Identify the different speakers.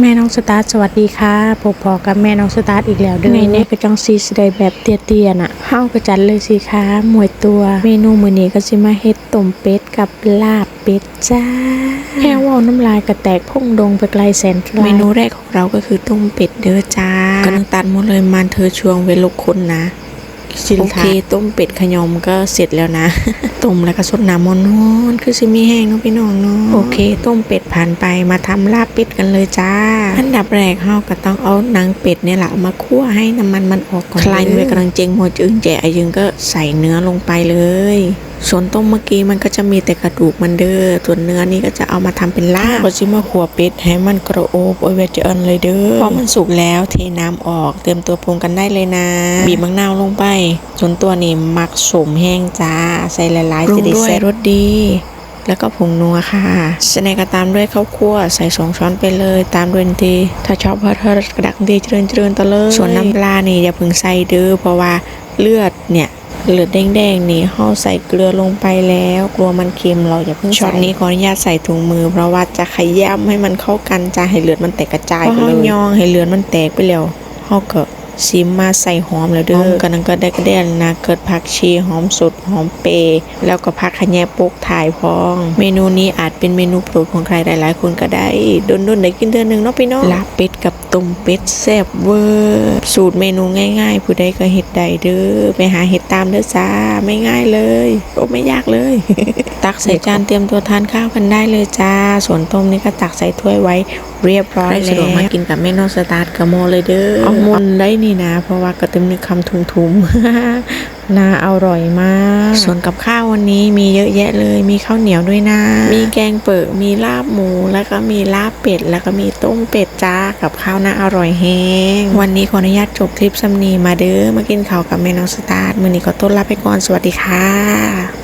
Speaker 1: แม่น้องสตาร์ทสวัสดีค่ะพบพอกับแม่น้องสตาร์ทอีกแล้วเด้อในนี้ก็จังซีสได้แบบเตี้ยๆน่ะเฮาก็จัดเลยสิคะหมวยตัว เมนูมื้อนี้ก็สิมาเฮ็ดต้มเป็ดกับลาบเป็ดจ้าแค่เว่าน้ำลายกระแตกพุ่งดงไปไกลแสนไกล
Speaker 2: เมนูแรกของเราก็คือต้มเป็ดเด้อจ้าก็ต้องตัดหมดเลยมันเธอช่วงเวลกคนนะ โอเคต้มเป็ดขยมก็เสร็จแล้วนะต้มแล้วก็สดน้ำมันร้อนคือสิมีแห้งเนาะพี่น้องเนาะโอเค ต้มเป็ดผ่านไปมาทำลาบเป็ดกันเลยจ้า อันดับแรกเฮาก็ต้องเอาหนังเป็ดเนี่ยแหละเอามาคั่วให้น้ำมันมันออกก่อนคลายไว้กำลังเจงหัวจึงแจะยึงก็ใส่เนื้อลงไปเลย ส่วนต้มเมื่อกี้มันก็จะมีแต่กระดูกมันเด้อส่วนเนื้อนี่ก็จะเอามาทำเป็นลาบก็จะมาขัวเป็ดให้มันกระโอบโอยเวจเอินเลยเด้อพอมันสุกแล้วเทน้ำออก เตรียมตัวปรุงกันได้เลยนะ บีบมะนาวลงไป ส่วนตัวนี่มักสมแห้งจ้า ใส่หลายๆจะได้แซ่บรสดี แล้วก็ผงนัวค่ะสแนกก็ตามด้วยข้าวคั่วใส่สองช้อนไปเลย ตามด้วยทีถ้าชอบเพิ่มกระดักดีเจริญเจริญต่อเลยส่วนน้ำปลานี่อย่าเพิ่งใส่เด้อเพราะว่าเลือดเนี่ย เลือดแดงๆนี่เฮาใส่เกลือลงไปแล้ว กลัวมันเค็มเราอย่าเพิ่งช็อตนี้ขออนุญาตใส่ถุงมือ เพราะว่าจะขย้ำให้มันเข้ากันจะให้เลือดมันแตกกระจายไปเลยยองให้เลือดมันแตกไปแล้วเฮาก็ ซิมมาใส่หอมแล้วเด้อกันนั้นก็ได้กระเด็นนะเกิดผักชีหอมสดหอมเปรย์แล้วก็ผักขะแยงปกถ่ายพอง เมนูนี้อาจเป็นเมนูโปรดของใครหลายๆ คนก็ได้ดนๆได้กินเดือนหนึงเนาะพี่น้องลาบเป็ดกับต้มเป็ดแซ่บเวอร์สูตรเมนูง่ายๆ ผู้ใดก็เฮ็ดได้เด้อไปหาเฮ็ดตามเด้อจ้าไม่ง่ายเลยโอ้ไม่ยากเลย ตักใส่จานเตรียมตัวทานข้าวกันได้เลยจ้า ส่วนต้มนี่ก็ตักใส่ถ้วยไว้ เรียบร้อยแล้วสะดวกมากินกับแม่นอสตาร์ทกับโมเลยเด้อเอามนได้นี่นะ เพราะว่าก็เต็มในคำทุมๆ
Speaker 1: น่าอร่อยมาก
Speaker 2: ส่วนกับข้าววันนี้มีเยอะแยะเลย มีข้าวเหนียวด้วยนะ มีแกงเปิดมีลาบหมู แล้วก็มีลาบเป็ด แล้วก็มีต้มเป็ดจ้า กับข้าวน่าอร่อยแห้ง วันนี้ขออนุญาตจบคลิปสำนีมาเด้อ มากินข้าวกับแม่น้องสตาร์ทมือนี้ก็ต้อนรับไปก่อน สวัสดีค่ะ